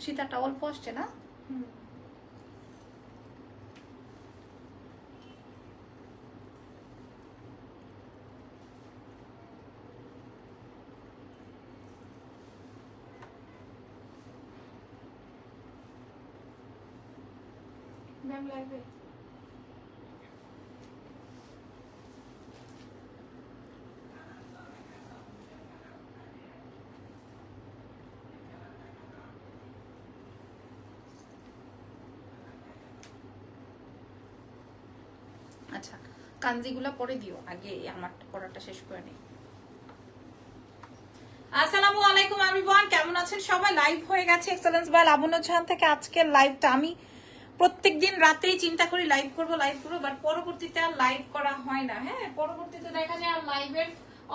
সীতাটা অল্প আসছে না? ম্যাম লাগবে আচ্ছা কাঞ্জিগুলো পরে দিও, আগে আমার পড়াটা শেষ করে নিই। আসসালামু আলাইকুম এভরিওয়ান কেমন আছেন সবাই? লাইভ হয়ে গেছে এক্সেলেন্স বাই লাবণ্য জাহান থেকে আজকের লাইভটা আমি প্রত্যেকদিন রাতেই চিন্তা করি লাইভ করব লাইভ করব বাট পরবর্তীতে আর লাইভ করা হয় না হ্যাঁ? পরবর্তীতে দেখা যায় আর লাইভের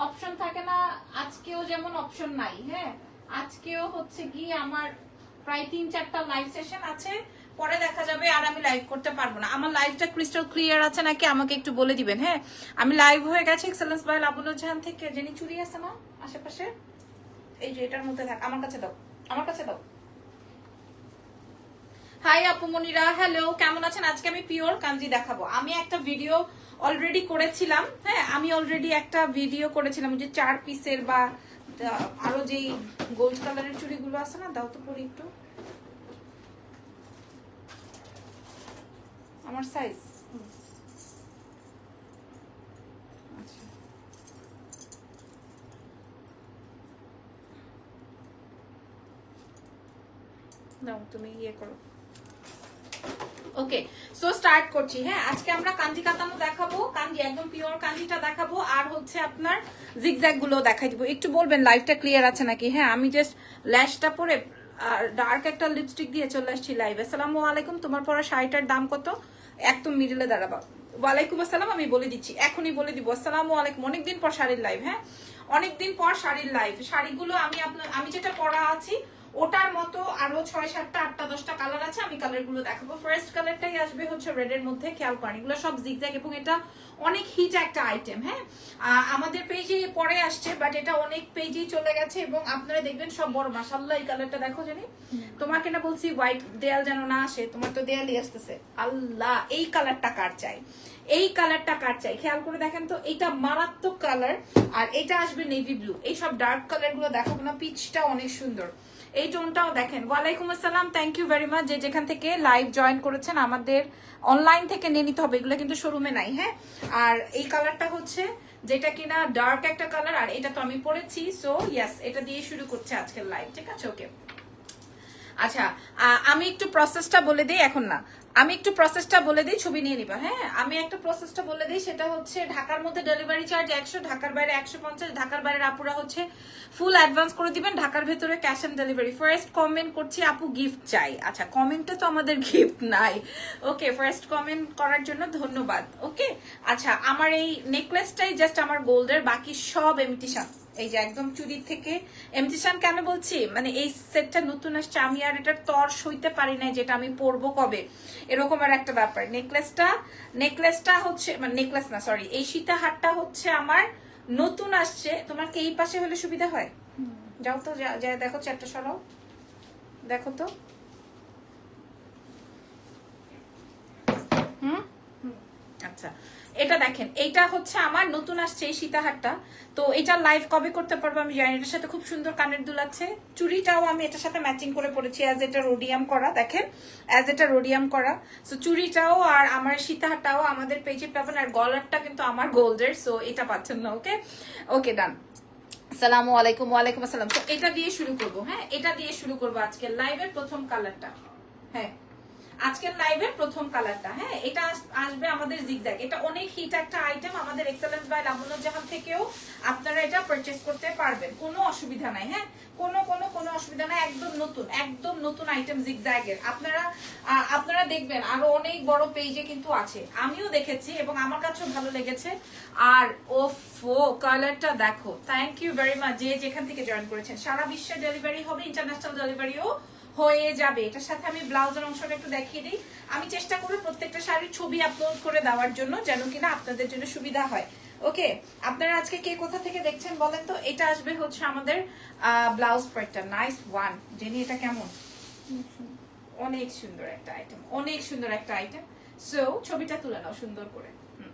অপশন থাকে না, আজকেও যেমন অপশন নাই হ্যাঁ? আজকেও হচ্ছে কি আমার প্রায় তিন চারটা লাইভ সেশন আছে। পরে দেখা যাবে আর আমি লাইভ করতে পারব না। আমার লাইভটা ক্রিস্টাল ক্লিয়ার আছে নাকি আমাকে একটু বলে দিবেন হ্যাঁ? আমি লাইভ হয়ে গেছি এক্সেলেন্স বাই লাবুল জাহান থেকে। যিনি চুরি আছে না আশেপাশে? এই যে এটার মধ্যে থাক, আমার কাছে দাও, আমার কাছে দাও। হাই আপু মনিরা হ্যালো কেমন আছেন? আজকে আমি পিওর কাঞ্জি দেখাবো। আমি একটা ভিডিও অলরেডি করেছিলাম হ্যাঁ? আমি অলরেডি একটা ভিডিও করেছিলাম যে চার পিসের বা আরও যেই গোল্ড কালারের চুড়িগুলো আছে না, দাও তো পরি একটু। আমার সাইজ আচ্ছা। ইয়ে হ্যাঁ আর হচ্ছে আপনারগুলো একটু বলবেন ক্লিয়ার আছে নাকি? হ্যাঁ আমি জাস্ট পরে, আর ডার্ক একটা লিপস্টিক দিয়ে চলে আসছি লাইভ আসসালামু আলাইকুম, তোমার পরা শাড়িটার দাম কত? একদম মিডলে দাঁড়াবা। ওয়ালাইকুম আসসালাম, আমি বলে দিচ্ছি, এখনই বলে দিব। আসসালাম আলাইকুম। অনেকদিন পর শাড়ির লাইভ হ্যাঁ? অনেকদিন পর শাড়ির লাইভ শাড়িগুলো আমি আপনার আমি যেটা পরা আছি ওটার মতো আরও ছয় সাতটা আটটা দশটা কালার আছে আমি কালারগুলো দেখাবো। ফার্স্ট কালারটাই আসবে হচ্ছে রেড এর মধ্যে খেয়াল করেন এগুলো সব জিগজ্যাগ এবং এটা অনেক হিট একটা আইটেম হ্যাঁ? আমাদের পেজে পরে আসছে বাট এটা অনেক পেজেই চলে গেছে এবং আপনারা দেখবেন সব বড় মাসাল্লাহ এই কালারটা দেখো জানি। তোমাকে না বলছি হোয়াইট দেয়াল যেন না আসে তোমার তো দেয়ালই আসতেছে। আল্লাহ এই কালারটা কার চাই? এই কালারটা কার চাই? খেয়াল করে দেখেন তো এটা মারাত্মক কালার আর এটা আসবে নেভি ব্লু এই সব ডার্ক কালারগুলো দেখো না পিচটা অনেক সুন্দর। এই টোনটাও দেখেন। ওয়ালাইকুম আসসালাম থ্যাংক ইউ ভেরি মাচ যে যেখান থেকে লাইভ জয়েন করেছেন, আমাদের অনলাইন থেকে নিয়ে নিতে হবে, এগুলো কিন্তু শোরুমে নাই হ্যাঁ? আর এই কালারটা হচ্ছে যেটা কিনা ডার্ক একটা কালার আর এটা তো আমি পরেছি সো ইয়াস এটা দিয়ে শুরু করছে আজকের লাইভ ঠিক আছে? ওকে আচ্ছা আমি একটু প্রসেসটা বলে দিই, এখন না। আমি একটু প্রসেসটা বলে দিই, ছবি নিয়ে নিবা হ্যাঁ? আমি একটা প্রসেসটা বলে দিই, সেটা হচ্ছে ঢাকার মধ্যে ডেলিভারি চার্জ একশো, ঢাকার বাইরে একশো পঞ্চাশ, ঢাকার বাইরের আপুরা হচ্ছে ফুল অ্যাডভান্স করে দিবেন, ঢাকার ভেতরে cash on delivery first comment করছি, আপু গিফট চাই। আচ্ছা কমেন্টে তো আমাদের গিফট নাই। ওকে ফার্স্ট কমেন্ট করার জন্য ধন্যবাদ। ওকে আচ্ছা আমার এই নেকলেসটাই জাস্ট আমার গোল্ডের বাকি সব এমটি এমিটিশন এই যে একদম চুরি থেকে। এমটিশন কেন বলছি? মানে এই সেটটা নতুন আসছে, আমি আর এটার তর সইতে পারি না যেটা আমি পরবো কবে। এরকম আর একটা ব্যাপার। নেকলেসটা নেকলেসটা হচ্ছে মানে নেকলেস না সরি এই সীতাহারটা হচ্ছে আমার নতুন আসছে। তোমার কি এই পাশে হলে সুবিধা হয়? যাও তো, যা দেখো চারটা সরাও। দেখো তো। হুম? আচ্ছা। এটা দেখেন এইটা হচ্ছে আমার নতুন আসছে এই সীতাহারটা। তো এটা লাইভ কবে করতে পারব আমি জানি এটার সাথে খুব সুন্দর কানের দুল আছে। চুড়িটাও আমি এটার সাথে ম্যাচিং করে পড়েছি অ্যাজ এটা রোডিয়াম করা, দেখেন অ্যাজ এটা রোডিয়াম করা। সো চুড়িটাও আর আমার সীতাহারটাও আমাদের পেজে পাবেন, আর গলারটা কিন্তু আমার গোল্ডের সো এটা পাচ্ছেন না ওকে ওকে ডান সালামু আলাইকুম, ওয়ালাইকুম আসসালাম। তো এটা দিয়ে শুরু করব হ্যাঁ? এটা দিয়ে শুরু করব আজকে লাইভের প্রথম কালারটা হ্যাঁ। আজকের লাইভের প্রথম কালারটা হ্যাঁ? এটা আসবে আমাদের জিগজ্যাগ এটা অনেক হিট একটা আইটেম আমাদের এক্সেলেন্স বাই লাবণ্য জাহান থেকেও আপনারা এটা পারচেস করতে পারবেন। কোনো অসুবিধা নাই হ্যাঁ? কোনো কোনো কোনো অসুবিধা নাই, একদম নতুন একদম নতুন আইটেম জিগজ্যাগের আপনারা আপনারা দেখবেন, আরও অনেক বড় পেজে কিন্তু আছে। আমিও দেখেছি এবং আমার কাছেও ভালো লেগেছে। আর ও ফো কালারটা দেখো। থ্যাংক ইউ ভেরি মাচ যে যেখান থেকে জয়েন করেছেন। সারা বিশ্বে ডেলিভারি হবে ইন্টারন্যাশনাল ডেলিভারিও হয়ে যাবে। এটার সাথে আমি ব্লাউজের অংশটা একটু দেখিয়ে দিই। আমি চেষ্টা করব প্রত্যেকটা শাড়ির ছবি আপলোড করে দেওয়ার জন্য যেন কিনা আপনাদের জন্য সুবিধা হয়। ওকে আপনারা আজকে কে কোথা থেকে দেখছেন বলেন তো? এটা আসবে হচ্ছে আমাদের ব্লাউজ পার্টটা। নাইস ওয়ান জেনি এটা কেমন? অনেক সুন্দর একটা আইটেম অনেক সুন্দর একটা আইটেম সো ছবিটা তুলে নাও সুন্দর করে হুম।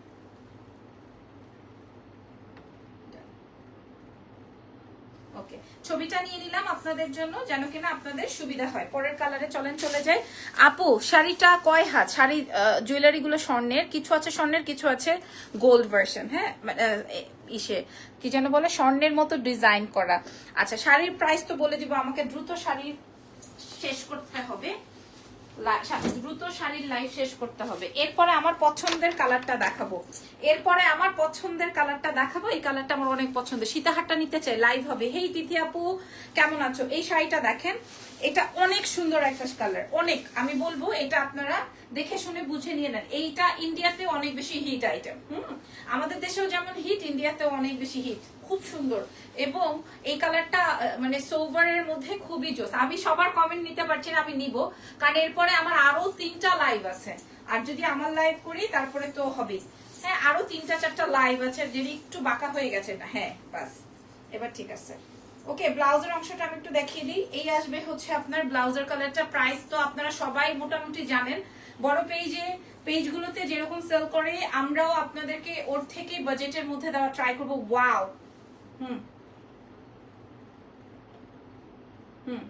ওকে ছবিটা নিয়ে নিলাম আপনাদের জন্য যেন কিনা আপনাদের সুবিধা হয়। পরের কালারে চলেন চলে যাই। আপু শাড়িটা কয় হাত? শাড়ি জুয়েলারি গুলো স্বর্ণের কিছু আছে স্বর্ণের কিছু আছে গোল্ড ভার্সন হ্যাঁ? মানে, ইসে কি যেন বলে স্বর্ণের মতো ডিজাইন করা। আচ্ছা শাড়ির প্রাইস তো বলে দিব আমাকে দ্রুত শাড়ি শেষ করতে হবে। দ্রুত শাড়ির লাইফ শেষ করতে হবে। এরপরে আমার পছন্দের কালারটা দেখাবো। এরপরে আমার পছন্দের কালারটা দেখাবো। এই কালারটা আমার অনেক পছন্দের। সীতাহারটা নিতে চাই। লাইভ হবে। হেই তিথি আপু, কেমন আছো? এই শাড়িটা দেখেন। এটা অনেক সুন্দর একটা কালার অনেক। আমি বলব, এটা আপনারা দেখে শুনে বুঝে নিয়ে নেন। এইটা ইন্ডিয়াতে অনেক বেশি হিট আইটেম হুম? আমাদের দেশেও যেমন হিট ইন্ডিয়াতেও অনেক বেশি হিট খুব সুন্দর। এবং এই কালারটা মানে সোভারের মধ্যে খুবই জোস। আমি সবার কমেন্ট নিতে পারছি না, আমি নিব। কারণ এরপরে আমার আরও তিনটা লাইভ আছে। আর যদি আমার লাইভ করি, তারপরে তো হবেই। হ্যাঁ আরও তিনটা, চারটা লাইভ আছে, যদি একটু বাঁকা হয়ে গেছে না হ্যাঁ বাস। এবার ঠিক আছে। ওকে, ব্লাউজের অংশটা আমি একটু দেখিয়ে দিই। এই আসবে হচ্ছে আপনার ব্লাউজের কালারটা। প্রাইস তো আপনারা সবাই মোটামুটি জানেন। বড় পেজে, পেজগুলোতে যেরকম সেল করে, আমরাও আপনাদেরকে ওর থেকে বাজেটের মধ্যে দেওয়া ট্রাই করব। ওয়াও হুম। হুম।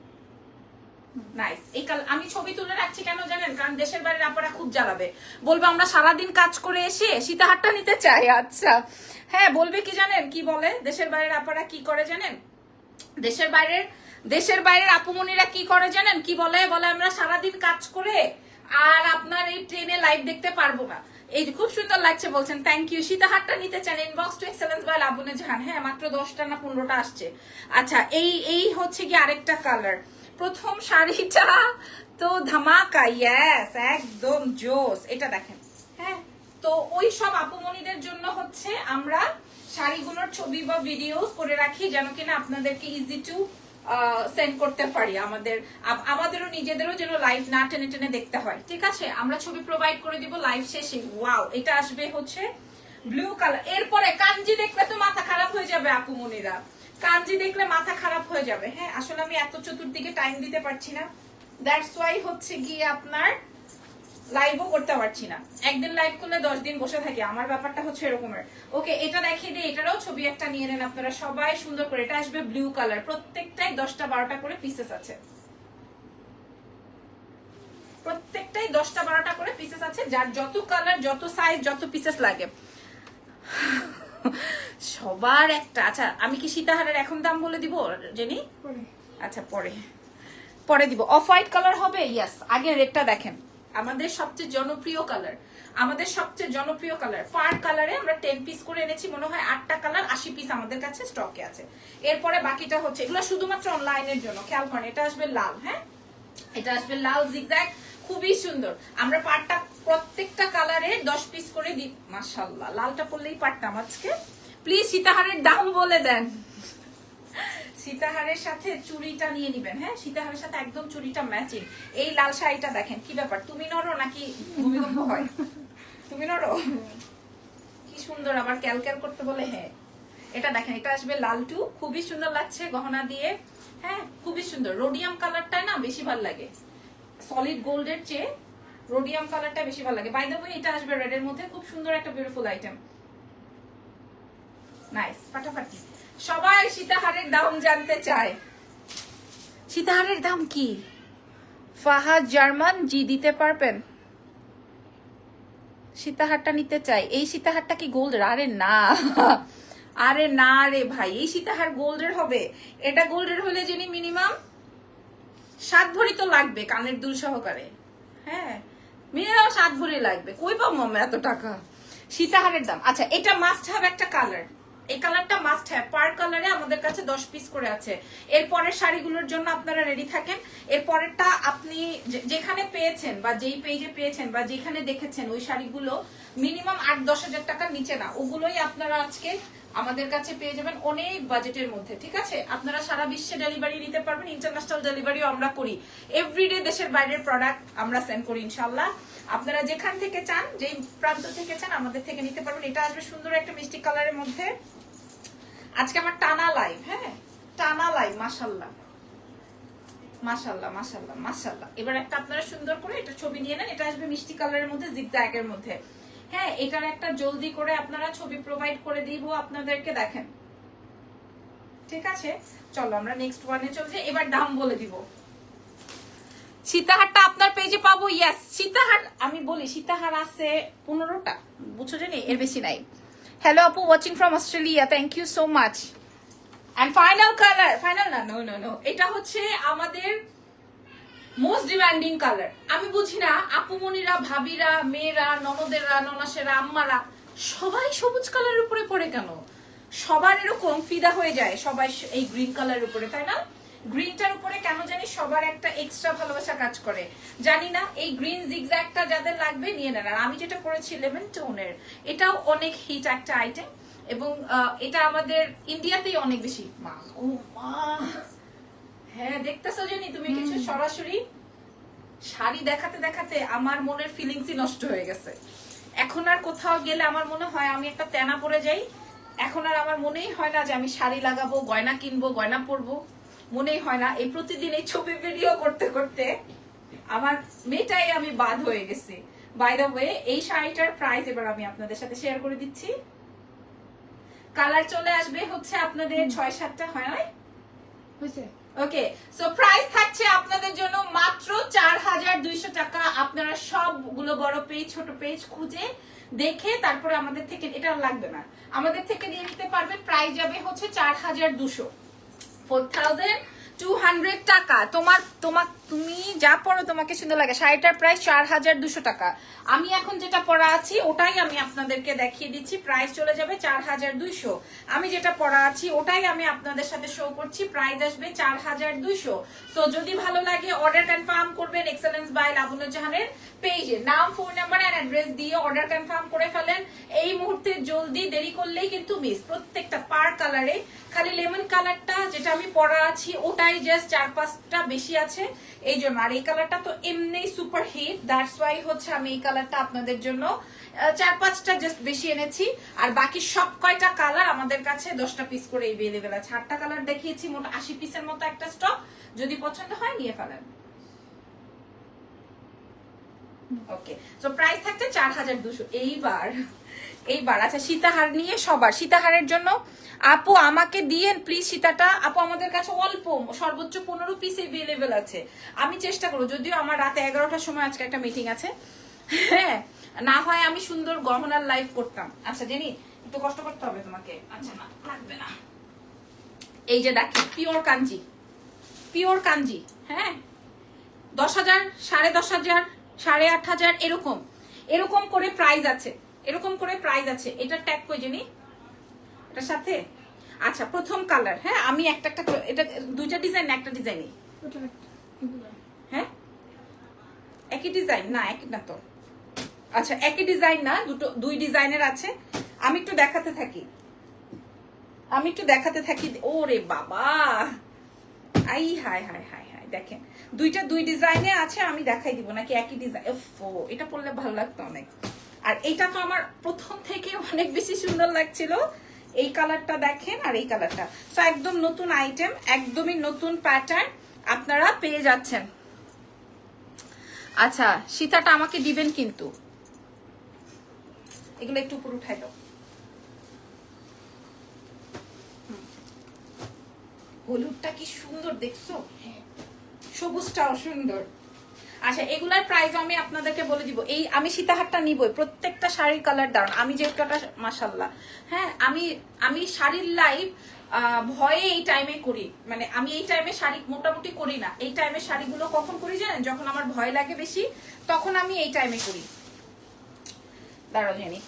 নাইস আমি ছবি তুলে রাখছি কেন জানেন? কারণ দেশের বাড়ির আপনারা খুব জ্বালাবে। বলবে, আমরা সারাদিন কাজ করে এসে সীতাহারটা নিতে চাই। আচ্ছা। হ্যাঁ বলবে কি জানেন? কি বলে? দেশের বাইরের আপনারা কি করে জানেন? দেশের বাইরের দেশের বাইরের আপুমনিরা কি করে জানেন? কি বলে? বলে, আমরা সারাদিন কাজ করে আর আপনার এই ট্রেনে লাইভ দেখতে পারব না। এই খুব সুন্দর লাগছে বলছেন থ্যাংক ইউ সীতাহারটা নিতে চান inbox to Excellence by Labune Jahan. হ্যাঁ মাত্র দশটা না পনেরোটা আসছে। আচ্ছা এই এই হচ্ছে কি আরেকটা কালার প্রথম শাড়িটা তো ধামাকা ইয়েস একদম জোস। এটা দেখেন হ্যাঁ? তো ওই সব আপুমনিদের জন্য হচ্ছে আমরা শাড়িগুলোর ছবি বা ভিডিও করে রাখি যেন কিনা আপনাদেরকে ইজি টু সেন্ড করতে পারি আমাদের আমাদেরও নিজেদেরও যেন লাইভ না টেনে টেনে দেখতে হয়। ঠিক আছে? আমরা ছবি প্রোভাইড করে দিব লাইভ শেষে। ওয়াও এটা আসবে হচ্ছে ব্লু কালার এরপরে কাঞ্জি দেখলে তো মাথা খারাপ হয়ে যাবে, আপু মনিরা। কাঞ্জি দেখলে মাথা খারাপ হয়ে যাবে। হ্যাঁ আসলে আমি এত চতুর্দিকে টাইম দিতে পারছি না। দ্যাটস ওয়াই হচ্ছে গিয়ে আপনার লাইভও করতে পারছি না। একদিন লাইভ করলে দশ দিন বসে থাকি। আমার ব্যাপারটা হচ্ছে এরকমের। ওকে এটা দেখিয়ে দিই এটারও ছবি একটা নিয়ে নেন আপনারা। সবাই সুন্দর করে। এটা আসবে ব্লু কালার প্রত্যেকটাই দশটা বারোটা করে পিসেস আছে। প্রত্যেকটাই দশটা বারোটা করে পিসেস আছে। যার যত কালার যত সাইজ যত পিসেস লাগে। সবার একটা। আচ্ছা আমি কি সীতাহারের এখন দাম বলে দিব জেনি? আচ্ছা পরে। পরে দিব। অফ হোয়াইট কালার হবে? ইয়াস আগে রেটটা দেখেন। আমাদের সবচেয়ে জনপ্রিয় কালার আমাদের সবচেয়ে জনপ্রিয় কালার পার কালারে আমরা টেন পিস করে এনেছি, মনে হয় আটটা কালার আশি পিস আমাদের কাছে স্টকে আছে। এরপরে বাকিটা হচ্ছে, এগুলো শুধুমাত্র অনলাইনের জন্য, খেয়াল করেন, এটা আসবে লাল হ্যাঁ? এটা আসবে লাল জিগজ্যাগ খুবই সুন্দর। আমরা পাটটা প্রত্যেকটা কালারে দশ পিস করে দিই মাশাল্লাহ লালটা পরলেই পারতাম আজকে। প্লিজ সীতাহারের দাম বলে দেন। সীতাহারের সাথে চুড়িটা নিয়ে নিবেন হ্যাঁ? সীতাহারের সাথে একদম চুড়িটা ম্যাচিং এই লাল শাড়িটা দেখেন, কি ব্যাপার? তুমি নড়ো নাকি ভূমিকম্প হয়? তুমি নড়ো কি সুন্দর আবার ক্যালক্যাল করতে বলে হ্যাঁ। এটা দেখেন, এটা আসবে লালটু। খুবই সুন্দর লাগছে গহনা দিয়ে হ্যাঁ? খুবই সুন্দর। রোডিয়াম কালারটা না বেশি ভালো লাগে। সলিড গোল্ডের চেয়ে রোডিয়াম কালারটা বেশি ভালো লাগে। বাই দ্য ওয়ে এটা আসবে রেড এর মধ্যে। খুব সুন্দর একটা বিউটিফুল আইটেম নাইস ফাটাফাটি। সবাই সীতাহারের দাম জানতে চায়। সীতাহারের দাম কি? ফাহাদ জার্মান, জি দিতে পারবেন। সীতাহারটা নিতে চাই। এই সীতাহারটা কি গোল্ডের আরে না। আরে না রে ভাই, এই সীতাহার গোল্ডের হবে। এটা গোল্ডের হলে যিনি মিনিমাম সাত ভরি তো লাগবে কানের দুল সহকারে। হ্যাঁ মিনিমাম সাত ভরি লাগবে। কই পাবো আমরা এত টাকা? সীতাহারের দাম। আচ্ছা এটা মাস্ট হ্যাভ একটা কালার এই কালারটা মাস্ট হ্যাভ পার কালারে আমাদের কাছে দশ পিস করে আছে। এর পরের শাড়িগুলোর জন্য আপনারা রেডি থাকেন। এর পরেরটা আপনি যেখানে পেয়েছেন বা যেই পেজে পেয়েছেন বা যেখানে দেখেছেন, ওই শাড়িগুলো মিনিমাম আট, দশ হাজার টাকার নিচে না। ওগুলোই আপনারা আজকে আমাদের কাছে পেয়ে যাবেন অনেক বাজেটের মধ্যে, ঠিক আছে? আপনারা সারা বিশ্বে ডেলিভারি নিতে পারবেন ইন্টারন্যাশনাল ডেলিভারিও আমরা করি। এভরিডে দেশের বাইরের প্রোডাক্ট আমরা সেন্ড করি ইনশাল্লাহ আপনারা যেখান থেকে চান, যেই প্রান্ত থেকে চান, আমাদের থেকে নিতে পারবেন। এটা আসবে সুন্দর একটা মিষ্টি কালারের মধ্যে। আজকে আমার টানা লাইভ হ্যাঁ? টানা লাইভ মাসাল্লাহ মাশাল্লাহ মাশাল্লাহ মাশাল্লাহ এবার একটা আপনারা সুন্দর করে এটা ছবি নিয়ে নেন, এটা আসবে মিষ্টি কালারের মধ্যে জিগজ্যাগের মধ্যে। হ্যাঁ এটার একটা জলদি করে আপনারা ছবি প্রোভাইড করে দিব আপনাদেরকে, দেখেন। ঠিক আছে? চলো, আমরা নেক্সট ওয়ানে চলে যাই এবার দাম বলে দিব। সীতাহারটা আপনার পেজে পাবো? ইয়াস সীতাহার আমি বলি, সীতাহার আছে পনেরোটা। বুঝছ জানি এর বেশি নাই। হ্যালো আপু watching from Australia thank you so much and final colour final না নো নো নো এটা হচ্ছে আমাদের মোস্ট ডিমান্ডিং কালার আমি বুঝি না আপুমনিরা ভাবিরা, মেয়েরা, ননদেরা, ননাসেরা, আম্মারা, সবাই সবুজ কালারের উপরে পড়ে কেন? সবার এরকম ফিদা হয়ে যায়, সবাই এই গ্রিন কালারের উপরে, তাই না? গ্রিনটার উপরে কেন জানি সবার একটা এক্সট্রা ভালোবাসা কাজ করে। জানি না এই গ্রিন জিগজ্যাগটা যাদের লাগবে নিয়ে নেন। আর আমি যেটা করেছি লেমন টোনের এটাও অনেক হিট একটা আইটেম এবং এটা আমাদের ইন্ডিয়াতেই অনেক বেশি। মা ও মা। হ্যাঁ দেখতেছো জানি তুমি কিছু? সরাসরি শাড়ি দেখাতে দেখাতে আমার মনের ফিলিংসই নষ্ট হয়ে গেছে। এখন আর কোথাও গেলে আমার মনে হয় আমি একটা তেনা পরে যাই। এখন আর আমার মনেই হয় না যে আমি শাড়ি লাগাবো গয়না কিনবো গয়না পরবো। মনেই হয় না এই প্রতিদিন এই ছবি ভিডিও করতে করতে আমার মেয়েটাই আমি বাদ হয়ে গেছি। বাই দ্য ওয়ে এই শাড়িটার প্রাইস এবার আমি আপনাদের সাথে শেয়ার করে দিচ্ছি। কালার চলে আসবে হচ্ছে আপনাদের ছয় সাতটা হয় হয়েছে। ওকে সো প্রাইস থাকছে আপনাদের জন্য মাত্র চার হাজার দুইশো টাকা। আপনারা সবগুলো বড় পেজ ছোট পেজ খুঁজে দেখে তারপরে আমাদের থেকে এটা লাগবে না। আমাদের থেকে নিয়ে নিতে পারবেন প্রাইস যাবে হচ্ছে চার হাজার দুশো ফোর থাউজেন্ড টু হান্ড্রেড টাকা। তোমার তোমার, তুমি যা পড়ো তোমাকে সুন্দর লাগে। শাড়িটার প্রাইস চার হাজার দুশো টাকা। আমি এখন যেটা পরা আছি, ওটাই আমি আপনাদেরকে দেখিয়ে দিচ্ছি। প্রাইস চলে যাবে চার হাজার দুইশো আমি যেটা পরা আছি, ওটাই আমি আপনাদের সাথে শো করছি। প্রাইস আসবে চার হাজার দুইশো সো যদি ভালো লাগে অর্ডার কনফার্ম করবেন এক্সেলেন্স বাই লাবনুজ্জাহানের পেজে নাম ফোন নাম্বার এন্ড অ্যাড্রেস দিয়ে অর্ডার কনফার্ম করে ফেলেন। এই মুহূর্তে জলদি, দেরি করলেই কিন্তু মিস প্রত্যেকটা পার কালারে খালি লেমন কালারটা যেটা আমি পরা আছি ওটাই জাস্ট চার পাঁচটা বেশি আছে। এই জন্য, আর এই কালারটা তো এমনি সুপার হিট দ্যাটস ওয়াই হচ্ছে আমি এই কালারটা আপনাদের জন্য চার পাঁচটা জাস্ট বেশি এনেছি। আর বাকি সব কয়টা কালার আমাদের কাছে দশটা পিস করে এভেলেবেল আছে। আটটা কালার দেখিয়েছি, মোট আশি পিসের মতো একটা স্টক যদি পছন্দ হয়, নিয়ে ফেলেন। ওকে সো প্রাইস থাকছে চার হাজার দুশো। এইবার এইবার আচ্ছা সীতাহার নিয়ে সবার সীতাহারের জন্য আপু আমাকে দিয়ে প্লিজ সীতাটা আপু আমাদের কাছে অল্প সর্বোচ্চ পনেরো পিস এভেলেবেল আছে। আমি চেষ্টা করব যদিও আমার রাতে এগারোটার সময় আজকে একটা মিটিং আছে। হ্যাঁ না হয় আমি সুন্দর গহনার লাইভ করতাম। আচ্ছা জেনি একটু কষ্ট করতে হবে তোমাকে। আচ্ছা না লাগবে না। এই যে দেখি পিওর কাঞ্জি পিওর কাঞ্জি হ্যাঁ। দশ হাজার সাড়ে দশ হাজার সাড়ে আট হাজার এরকম। এরকম করে প্রাইস আছে। এরকম করে প্রাইস আছে। এটা ট্যাগ কই জানি? এটার সাথে? আচ্ছা প্রথম কালার হ্যাঁ? আমি একটা একটা এটা দুইটা ডিজাইন না একটা ডিজাইনই হ্যাঁ? একই ডিজাইন না একই না তো। আচ্ছা একই ডিজাইন না দুটো দুই ডিজাইনের আছে। আমি একটু দেখাতে থাকি। আমি একটু দেখাতে থাকি। ওরে বাবা! আই হাই হাই হাই হাই দেখেন। দুইটা দুই ডিজাইনে আছে আমি দেখাই দিব। নাকি একই ডিজাইন ও এটা পরলে ভালো লাগতো অনেক। আর এটা তো আমার প্রথম থেকে অনেক বেশি সুন্দর লাগছিল। এই কালারটা দেখেন আর এই কালারটা। তো একদম নতুন আইটেম একদমই নতুন প্যাটার্ন আপনারা পেয়ে যাচ্ছেন। আচ্ছা সীতাটা আমাকে দিবেন কিন্তু। এগুলো একটু উপর উঠাই দাও। হলুদটা কি সুন্দর দেখছ? হ্যাঁ। সবুজটাও সুন্দর। আচ্ছা এগুলার প্রাইস আমি আপনাদেরকে বলে দিব। এই আমি সীতাহারটা নিবই, প্রত্যেকটা শাড়ির কালার দারুণ আমি যে কটা মাসাল্লাহ হ্যাঁ আমি আমি শাড়ির লাইভ ভয়ে এই টাইমে করি। মানে আমি এই টাইমে শাড়ি মোটামুটি করি না। এই টাইমে শাড়িগুলো কখন করি জানেন? যখন আমার ভয় লাগে বেশি, তখন আমি এই টাইমে করি। দাঁড়াও, জানি।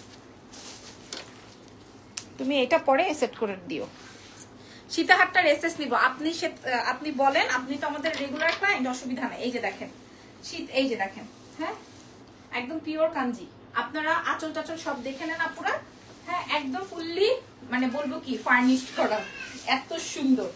তুমি এটা পরে সেট করে দিও। সীতাহারটার এসএস নিব। আপনি আপনি বলেন, আপনি তো আমাদের রেগুলার ক্লায়েন্ট অসুবিধা নেই। এই যে দেখেন। শীত, এই যে দেখেন হ্যাঁ? একদম পিওর কাঞ্জি। আপনারা আচল টাচল সব দেখে নেন আপুরা। হ্যাঁ একদম ফুললি মানে বলব কি ফার্নিশড করা। এত সুন্দর।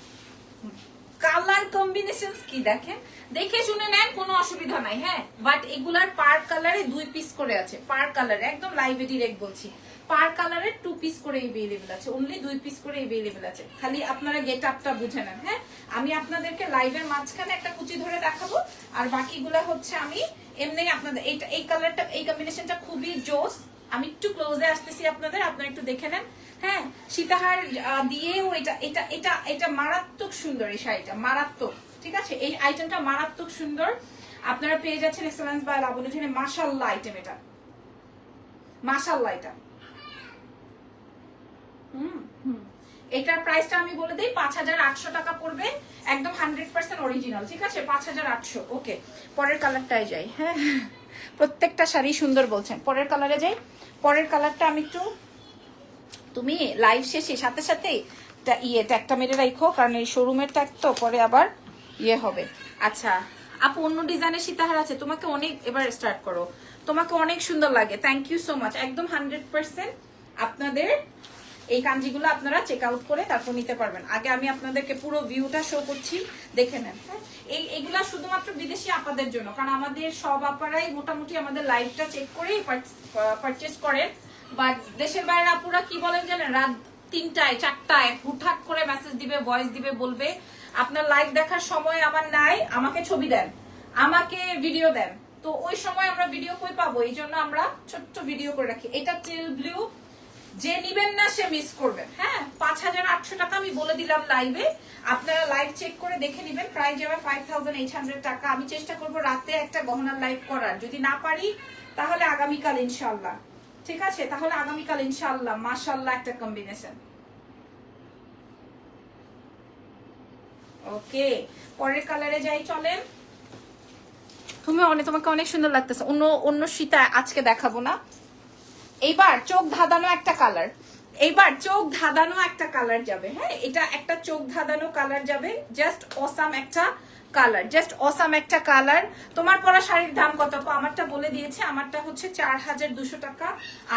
কালার কম্বিনেশন কি দেখেন? দেখে শুনে নেন, কোনো অসুবিধা নাই হ্যাঁ? বাট এগুলার পার কালারে দুই পিস করে আছে, পার কালারে, একদম লাইভে ডিরেক্ট বলছি। পার কালারের টু পিস করে এভেলেবেল আছে অনলি দুই পিস করে এভেলেবেল আছে। খালি আপনারা গেট আপটা বুঝে নেন হ্যাঁ? আমি আপনাদেরকে লাইভের মাঝখানে একটা কুচি ধরে দেখাবো, আর বাকিগুলা হচ্ছে আমি এমনি আপনাদের এইটা এই কালারটা এই কম্বিনেশনটা খুবই জোস আমি একটু ক্লোজে আসতেছি আপনাদের, আপনারা একটু দেখে নেন। হ্যাঁ সীতাহার দিয়েও এটা এটা এটা এটা মারাত্মক সুন্দর এই শাড়িটা, মারাত্মক, ঠিক আছে? এই আইটেমটা মারাত্মক সুন্দর। আপনারা পেয়ে যাচ্ছেন এক্সেলেন্স বা লাবণী জন্য মাশাল্লাহ আইটেম এটা। মাশাল্লাহ এটা। হুম হুম। এটার প্রাইসটা আমি বলে দিই, পাঁচ হাজার আটশো টাকা পড়বে, একদম হান্ড্রেড পার্সেন্ট অরিজিনাল ঠিক আছে? পাঁচ হাজার আটশো ওকে পরের কালারটাই যাই হ্যাঁ? প্রত্যেকটা শাড়ি সুন্দর বলছেন। পরের কালারে যাই। পরের কালারটা আমি একটু তুমি লাইভ শেষে, সাথে সাথে ইয়ে ট্যাগটা মেরে রাখো, কারণ এই শোরুমের ট্যাগ তো, পরে আবার ইয়ে হবে। আচ্ছা আপু, অন্য ডিজাইনের সীতাহার আছে। তোমাকে অনেক, এবার স্টার্ট করো। তোমাকে অনেক সুন্দর লাগে। থ্যাংক ইউ সো মাচ একদম হান্ড্রেড পার্সেন্ট আপনাদের এই কাঞ্জিগুলো আপনারা চেক আউট করে তারপর নিতে পারবেন। আগে আমি আপনাদেরকে পুরো ভিউটা শো করছি। দেখে নেন হ্যাঁ? এই, এগুলা শুধুমাত্র বিদেশি আপাদের জন্য, কারণ আমাদের সব আপারাই মোটামুটি আমাদের লাইভটা চেক করেই পারচেস করেন। বা দেশের বাইরের আপুরা কি বলেন জানেন? রাত তিনটায়, চারটায় হুটহাট করে মেসেজ দিবে ভয়েস দিবে, বলবে, আপনার লাইভ দেখার সময় আমার নাই, আমাকে ছবি দেন, আমাকে ভিডিও দেন। তো ওই সময় আমরা ভিডিও কই পাবো? এই জন্য আমরা ছোট্ট ভিডিও করে রাখি। এটা টিল ব্লু যে নিবেন না, সে মিস করবেন। হ্যাঁ পাঁচ হাজার আটশো টাকা আমি বলে দিলাম লাইভে আপনারা লাইভ চেক করে দেখে নিবেন। প্রাইস যাবে ফাইভ থাউজেন্ড এইট হান্ড্রেড টাকা। আমি চেষ্টা করব রাতে একটা গহনার লাইভ করার। যদি না পারি, তাহলে আগামীকাল ইনশাল্লাহ ঠিক আছে? তাহলে আগামীকাল ইনশাল্লাহ মাশাল্লাহ একটা কম্বিনেশন ওকে, পরের কালারে যাই, চলেন। তুমি অনেক, তোমাকে অনেক সুন্দর লাগতেছে। অন্য অন্য শীতা আজকে দেখাবো না। এইবার চোখ ধাঁধানো একটা কালার এইবার চোখ ধাঁধানো একটা কালার যাবে হ্যাঁ? এটা একটা চোখ ধাঁধানো কালার যাবে জাস্ট অসাম একটা কালার জাস্ট অসাম একটা কালার তোমার পরা শাড়ির দাম কত? আমারটা বলে দিয়েছে, আমারটা হচ্ছে চার হাজার দুশো টাকা।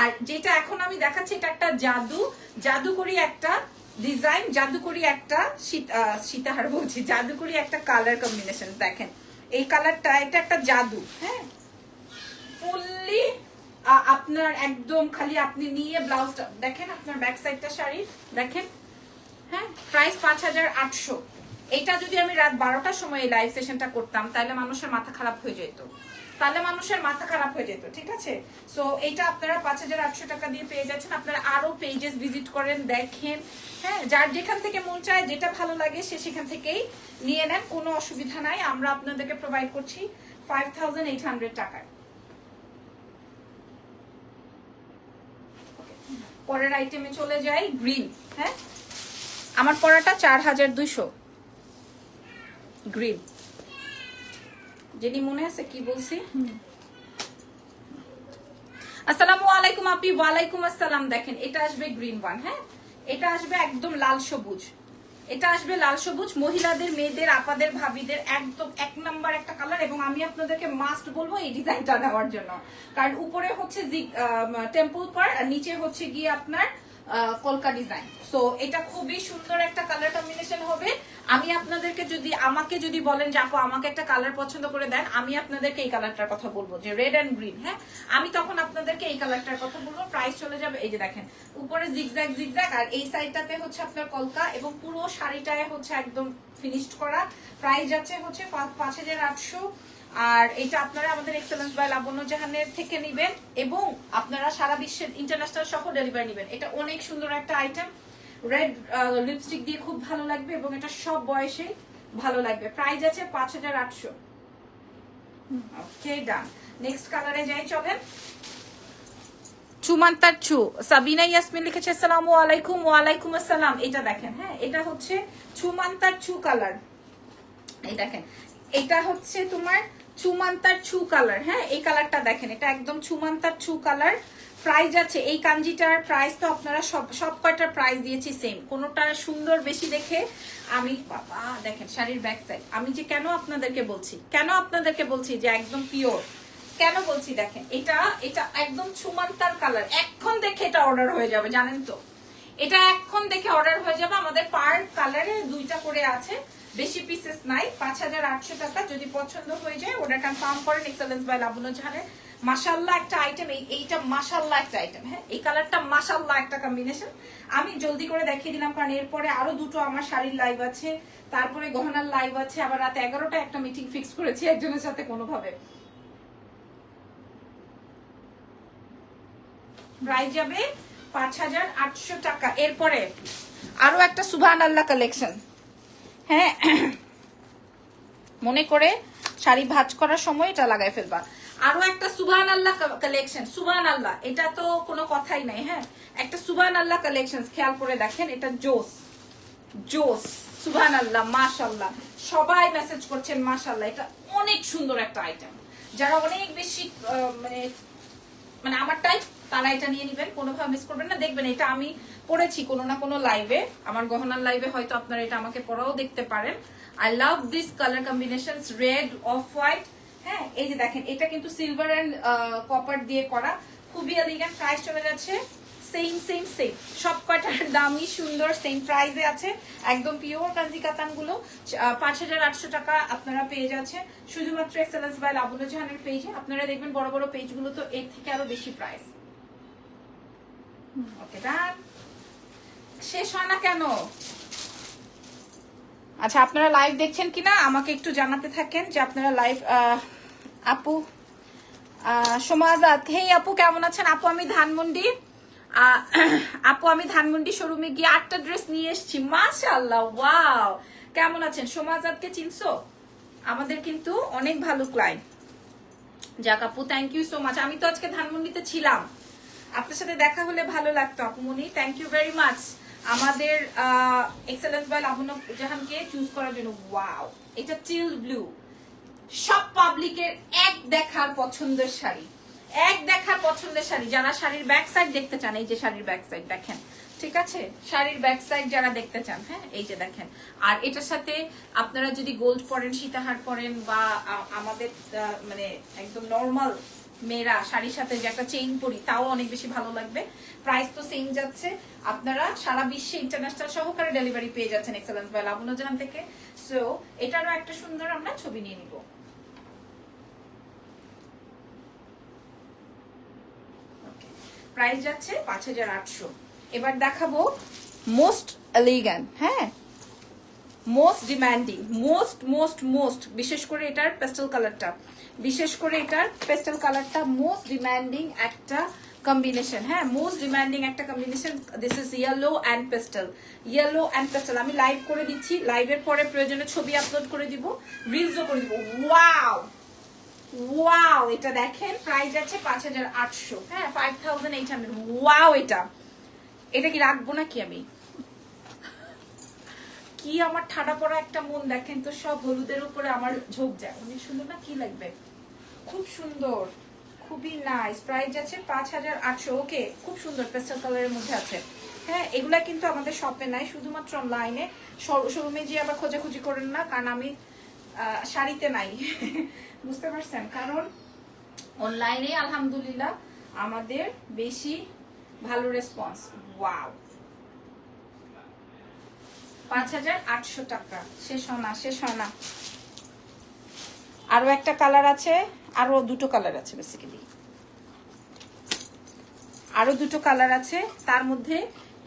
আর যেটা এখন আমি দেখাচ্ছি, এটা একটা জাদু, জাদুকরি একটা ডিজাইন জাদুকরি একটা সীতাহার বলছি, জাদুকরি একটা কালার কম্বিনেশন দেখেন, এই কালারটা এটা একটা জাদু হ্যাঁ? ফুললি আপনার একদম খালি আপনি নিয়ে ব্লাউজটা, দেখেন আপনার ব্যাক সাইডটা শাড়ি দেখেন হ্যাঁ প্রাইস পাঁচ হাজার আটশো। এটা যদি আমি রাত বারোটার সময় এই লাইভ সেশনটা করতাম, তাহলে মানুষের মাথা খারাপ হয়ে যেত। তাহলে মানুষের মাথা খারাপ হয়ে যেত, ঠিক আছে? সো এটা আপনারা পাঁচ হাজার আটশো টাকা দিয়ে পেয়ে যাচ্ছেন। আপনারা আরও পেজেস ভিজিট করেন, দেখেন হ্যাঁ যার যেখান থেকে মন চায়, যেটা ভালো লাগে, সে সেখান থেকেই নিয়ে নেন। কোনো অসুবিধা নাই। আমরা আপনাদেরকে প্রোভাইড করছি ফাইভ থাউজেন্ড এইট হান্ড্রেড টাকায়। পরের আইটেমে চলে যাই গ্রিন হ্যাঁ? আমার পড়াটা চার হাজার দুইশো। গ্রিন জেনি মনে আছে কি বলছি? আসসালামু আলাইকুম আপি ওয়ালাইকুম আসসালাম। দেখেন এটা আসবে গ্রিন ওয়ান হ্যাঁ? এটা আসবে একদম লাল সবুজ। এটা আসবে লাল সবুজ। মহিলাদের, মেয়েদের, আপাদের, ভাবিদের একদম এক নাম্বার একটা কালার এবং আমি আপনাদেরকে মাস্ট বলব এই ডিজাইনটা নেওয়ার জন্য। কারণ উপরে হচ্ছে টেম্পল পার আর নিচে হচ্ছে গিয়ে আপনার কলকা ডিজাইন সো এটা খুবই সুন্দর একটা কালার কম্বিনেশন হবে। আমি আপনাদেরকে যদি, আমাকে যদি বলেন যে আমাকে একটা কালার পছন্দ করে দেন, আমি আপনাদেরকে এই কালারটার কথা বলব, যে রেড অ্যান্ড গ্রিন হ্যাঁ? আমি তখন আপনাদেরকে এই কালারটার কথা বলব। প্রাইস চলে যাবে, এই যে দেখেন, উপরে জিগজ্যাগ জিগজ্যাগ আর এই সাইডটাতে হচ্ছে আপনার কলকা, এবং পুরো শাড়িটায় হচ্ছে একদম ফিনিশড করা। প্রাইস যাচ্ছে হচ্ছে পাঁচ হাজার আটশো। আর এটা আপনারা আমাদের এক্সেলেন্স বাই লাবণ্য জাহানের থেকে নিবেন এবং আপনারা সারা বিশ্বের ইন্টারন্যাশনাল সহ ডেলিভারি নেবেন। এটা অনেক সুন্দর একটা আইটেম রেড লিপস্টিক দিয়ে খুব ভালো লাগবে এবং এটা সব বয়সে ভালো লাগবে। প্রাইস আছে পাঁচ হাজার আটশো। ওকে নেক্সট কালারে যাই, চলেন। চুমান্তার চু। সাবিনা ইয়াসমিন লিখেছে, আসসালামু আলাইকুম, ওয়ালাইকুম আসসালাম। এটা দেখেন হ্যাঁ? এটা হচ্ছে চুমান্তার চু কালার এই দেখেন। এটা হচ্ছে তোমার চুমান্তার ছু কালার হ্যাঁ? এই কালারটা দেখেন, এটা একদম চুমান্তার ছু কালার প্রাইস আছে এই কাঞ্জিটার প্রাইস তো আপনারা সব সব কয়টার প্রাইস দিয়েছি সেম কোনোটা সুন্দর বেশি দেখে আমি, বাবা, দেখেন শাড়ির ব্যাক সাইড আমি যে কেন আপনাদেরকে বলছি, কেন আপনাদেরকে বলছি যে একদম পিওর কেন বলছি দেখেন, এটা এটা একদম চুমান্তার কালার এখন দেখে এটা অর্ডার হয়ে যাবে, জানেন তো? এটা এখন দেখে অর্ডার হয়ে যাবে। আমাদের পার কালারে দুইটা করে আছে। বেশি পিসেস নাই, পাঁচ হাজার আটশো টাকা যদি পছন্দ হয়ে যায়, ওটা কনফার্ম করেন এক্সেলেন্স বাই লাবণ্য জাহানের মাসাল্লাহ একটা আইটেম এই এইটা মাসাল্লাহ একটা আইটেম হ্যাঁ? এই কালারটা মাসাল্লাহ একটা কম্বিনেশন আমি জলদি করে দেখিয়ে দিলাম, কারণ এরপরে আরও দুটো আমার শাড়ির লাইভ আছে, তারপরে গহনার লাইভ আছে, আবার রাত এগারোটা একটা মিটিং ফিক্স করেছি একজনের সাথে কোনোভাবে। প্রাইস যাবে পাঁচ হাজার আটশো টাকা। এরপরে আরও একটা সুবহান আল্লাহ কালেকশন হ্যাঁ মনে করে শাড়ি ভাঁজ করার সময় এটা লাগাই ফেলবা। আরও একটা সুবান আল্লাহ কালেকশন সুবহান আল্লাহ এটা তো কোনো কথাই নাই হ্যাঁ? একটা সুবান আল্লাহ কালেকশন খেয়াল করে দেখেন, এটা জোস জোস সুবান আল্লাহ মাশাল্লাহ। সবাই মেসেজ করছেন, মাশাল্লাহ, এটা অনেক সুন্দর একটা আইটেম যারা অনেক বেশি মানে মানে আমার টাইপ তারা এটা নিয়ে নিবেন, কোনোভাবে মিস করবেন না, দেখবেন এটা আমি পড়েছি কোনো না কোনো লাইভে আমার গহনার লাইভে হয়তো আপনারা এটা আমাকে পড়াও দেখতে পারেন। I love this colour combination red off white হ্যাঁ এই যে দেখেন, এটা কিন্তু সিলভার অ্যান্ড কপার দিয়ে করা। খুবই এলিগেন্ট প্রাইস চলে যাচ্ছে। সেম সেম সেম সব কয়টার দামই সুন্দর সেম প্রাইসে আছে। একদম পিওর কাঞ্জি কাতানগুলো পাঁচ হাজার আটশো টাকা আপনারা পেয়ে যাচ্ছেন। শুধুমাত্র এক্সেলেন্স বাই লাবুল জাহানের পেজে আপনারা দেখবেন বড় বড় পেজগুলো তো এর থেকে আরও বেশি প্রাইস ওকে ডান। শেষ হয় না কেন? আচ্ছা আপনারা লাইভ দেখছেন কিনা? আমাকে একটু জানাতে থাকেন যে আপনারা লাইভ আপু আহ, হেই আপু কেমন আছেন? আপু আমি ধানমন্ডি। আপু আমি ধানমন্ডি শোরুমে গিয়ে আটটা ড্রেস নিয়ে এসেছি। মাশাআল্লাহ ওয়াও। কেমন আছেন? সোমাজাতকে চিনছো? আমাদের কিন্তু অনেক ভালো ক্লায়েন্ট যাক আপু থ্যাংক ইউ সো মাচ আমি তো আজকে ধানমন্ডিতে ছিলাম। আপনার সাথে দেখা হলে ভালো লাগতো আপুমনি থ্যাংক ইউ ভেরি মাচ আমাদের এক্সেলেন্স বাই লাবণ্য জাহানকে চুজ করার জন্য ওয়াও এটা চিল ব্লু সব পাবলিকের এক দেখার পছন্দের শাড়ি। এক দেখার পছন্দের শাড়ি। যারা শাড়ির ব্যাক সাইড দেখতে চান, এই যে শাড়ির ব্যাক সাইড দেখেন, ঠিক আছে? শাড়ির ব্যাক সাইড যারা দেখতে চান হ্যাঁ এই যে দেখেন। আর এটার সাথে আপনারা যদি গোল্ড পরেন, সীতাহার পরেন বা আমাদের মানে একদম নর্মাল মেয়েরা শাড়ির সাথে যে একটা চেইন পরি, তাও অনেক বেশি ভালো লাগবে। প্রাইস তো সেম যাচ্ছে। আপনারা সারা বিশ্বে ইন্টারন্যাশনাল সহকারে ডেলিভারি পেয়ে যাচ্ছেন এক্সেলেন্স বাই লাবণ্য জাহান থেকে। সো এটারও একটা সুন্দর আমরা ছবি নিয়ে নিব। প্রাইস যাচ্ছে পাঁচ হাজার আটশো। এবার দেখাবো মোস্ট এলিগ্যান্ট হ্যাঁ? Most demanding most most most বিশেষ করে এটার পেস্টেল কালারটা বিশেষ করে এটার পেস্টেল কালারটা মোস্ট ডিম্যান্ডিং একটা কম্বিনেশন হ্যাঁ মোস্ট ডিম্যান্ডিং একটা combination this is yellow and pastel yellow and pastel আমি লাইভ করে দিচ্ছি। লাইভের পরে প্রয়োজনে ছবি আপলোড করে দিব। রিলসও করে দিব। ওয়াও ওয়াও এটা দেখেন প্রাইস আছে পাঁচ হাজার আটশো। হ্যাঁ five thousand eight hundred wow এটা। এটা কি রাখব নাকি আমি? কি আমার ঠাডা পড়া একটা মন দেখেন তো, সব হলুদের উপরে আমার ঝোঁক যায়। অনেক সুন্দর না, কি লাগবে? খুব সুন্দর, খুবই নাইস প্রাইস আছে পাঁচ হাজার আটশো। ওকে খুব সুন্দর পেস্টাল কালারের মধ্যে আছে। হ্যাঁ এগুলা কিন্তু আমাদের শপে নাই, শুধুমাত্র অনলাইনে শোরুমে যে আবার খোঁজাখুঁজি করেন না, কারণ আমি শাড়িতে নাই। বুঝতে পারছেন? কারণ অনলাইনে আলহামদুলিল্লাহ আমাদের বেশি ভালো রেসপন্স ওয়াও আরও একটা কালার আছে, আরও দুটো কালার আছে বেসিক্যালি আরও দুটো কালার আছে, তার মধ্যে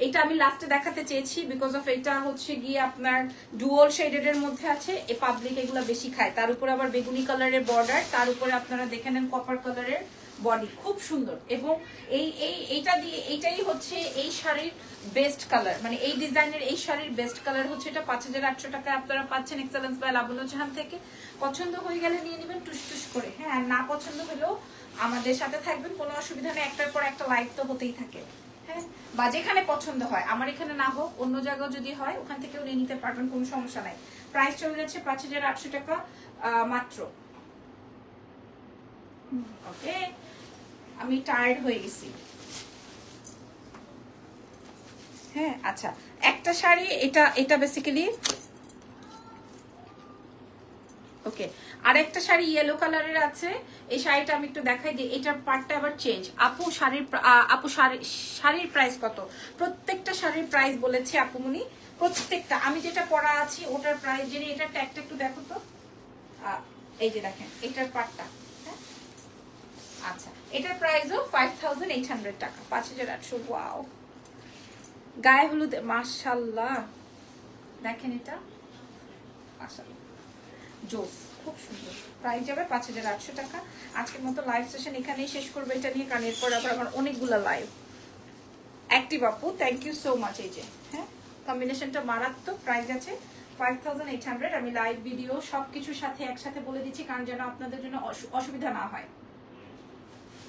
এটা আমি লাস্টে দেখাতে চেয়েছি বিকজ অফ এটা হচ্ছে গিয়ে আপনার ডুয়াল শেডেড এর মধ্যে আছে, এ পাবলিক এগুলো বেশি খায়। তার উপরে আবার বেগুনি কালারের বর্ডার তার উপরে আপনারা দেখে নেন কপার কালারের বডি খুব সুন্দর এবং এই এই, এইটা দিয়ে, এইটাই হচ্ছে এই শাড়ির বেস্ট কালার মানে এই ডিজাইনের এই শাড়ির বেস্ট কালার হচ্ছে এটা পাঁচ হাজার আটশো টাকায় আপনারা পাচ্ছেন এক্সেলেন্স বাই লাবণ্য জাহান থেকে। পছন্দ হয়ে গেলে নিয়ে নেবেন টুস টুস করে। হ্যাঁ আর না পছন্দ হলেও আমাদের সাথে থাকবেন, কোনো অসুবিধা নেই। একটার পর একটা লাইভ তো হতেই থাকে। হ্যাঁ বা যেখানে পছন্দ হয়। আমার এখানে না হোক, অন্য জায়গাও যদি হয়, ওখান থেকেও নিয়ে নিতে পারবেন, কোনো সমস্যা নাই। প্রাইস চলে যাচ্ছে পাঁচ হাজার আটশো টাকা মাত্র। ওকে আমি টায়ার্ড হয়ে গেছি। হ্যাঁ আচ্ছা। একটা শাড়ি, এটা এটা বেসিক্যালি ওকে আর একটা শাড়ি ইয়েলো কালারের আছে। এই শাড়িটা আমি একটু দেখাই দিই। এটার পার্টটা আবার চেঞ্জ আপু শাড়ির আপু শাড়ি, শাড়ির প্রাইস কত? প্রত্যেকটা শাড়ির প্রাইস বলেছে আপুমনি। প্রত্যেকটা। আমি যেটা পরা আছি, ওটার প্রাইস জেনে এটার ট্যাগটা একটু দেখো তো। এই যে দেখেন, এটার পার্টটা এটার প্রাইসও ফাইভ থাউজেন্ড এইট হান্ড্রেড টাকা, পাঁচ হাজার আটশো ওয়াও গায়ে হলুদ মাশাল্লাহ দেখেন এটা। মাশাল্লাহ জোস, খুব সুন্দর। প্রাইস যাবে পাঁচ হাজার আটশো টাকা। আজকের মতো লাইভ সেশন এখানেই শেষ করব এটা নিয়ে, কারণ এরপর আবার আমার অনেকগুলো লাইভ অ্যাক্টিভ আপু থ্যাংক ইউ সো মাচ এই যে হ্যাঁ? কম্বিনেশনটা মারাত্মক প্রাইস আছে ফাইভ থাউজেন্ড এইট হান্ড্রেড আমি লাইভ ভিডিও সব কিছুর সাথে একসাথে বলে দিচ্ছি, কারণ যেন আপনাদের জন্য অসু- অসুবিধা না হয়।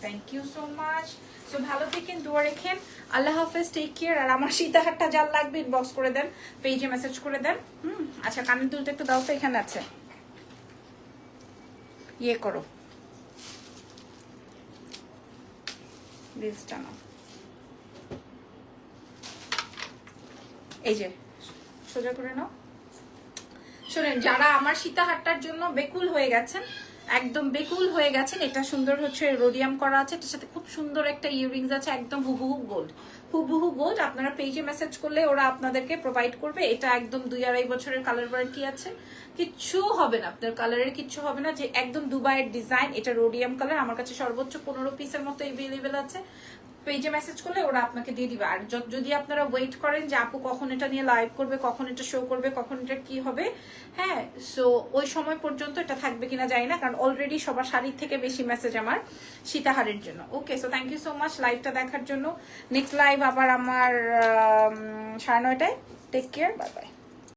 Thank you so much so ভালো থেকেন, দোয়া রেখেন। আল্লাহ হাফেজ টেক কেয়ার আর আমার সীতাহারটা যার লাগবে ইনবক্স করে দেন পেজে মেসেজ করে দেন। হুম আচ্ছা কানের দুলটা একটু দাও তো, এখানে আছে। ইয়ে করো। রিলসটা নাও। এই যে, সোজা করে নাও। শোনেন, যারা আমার সীতাহারটার জন্য বেকুল হয়ে গেছেন একদম বেকুল হয়ে গেছেন। এটা সুন্দর হচ্ছে রোডিয়াম করা আছে। এটার সাথে খুব সুন্দর একটা ইয়াররিংস আছে, একদম হুবহু গোল্ড হুবহু গোল্ড আপনারা পেজে মেসেজ করলে ওরা আপনাদেরকে প্রোভাইড করবে। এটা একদম দুই আড়াই বছরের কালার ওয়ারেন্টি আছে। কিচ্ছু হবে না, আপনার কালারের কিচ্ছু হবে না। যে একদম দুবাইয়ের ডিজাইন এটা রোডিয়াম কালার আমার কাছে সর্বোচ্চ পনেরো পিসের মতো এভেলেবেল আছে। পেজে মেসেজ করলে ওরা আপনাকে দিয়ে দিবে। আর যদি আপনারা ওয়েট করেন যে আপু কখন এটা নিয়ে লাইভ করবে, কখন এটা শো করবে, কখন এটা কি হবে হ্যাঁ সো ওই সময় পর্যন্ত এটা থাকবে কিনা জানি না, কারণ অলরেডি সবার শাড়ির থেকে বেশি মেসেজ আমার সীতাহারের জন্য। Okay so thank you so much লাইভটা দেখার জন্য। নেক্সট লাইভ আবার আমার সাড়ে নয়টায়। Take care bye bye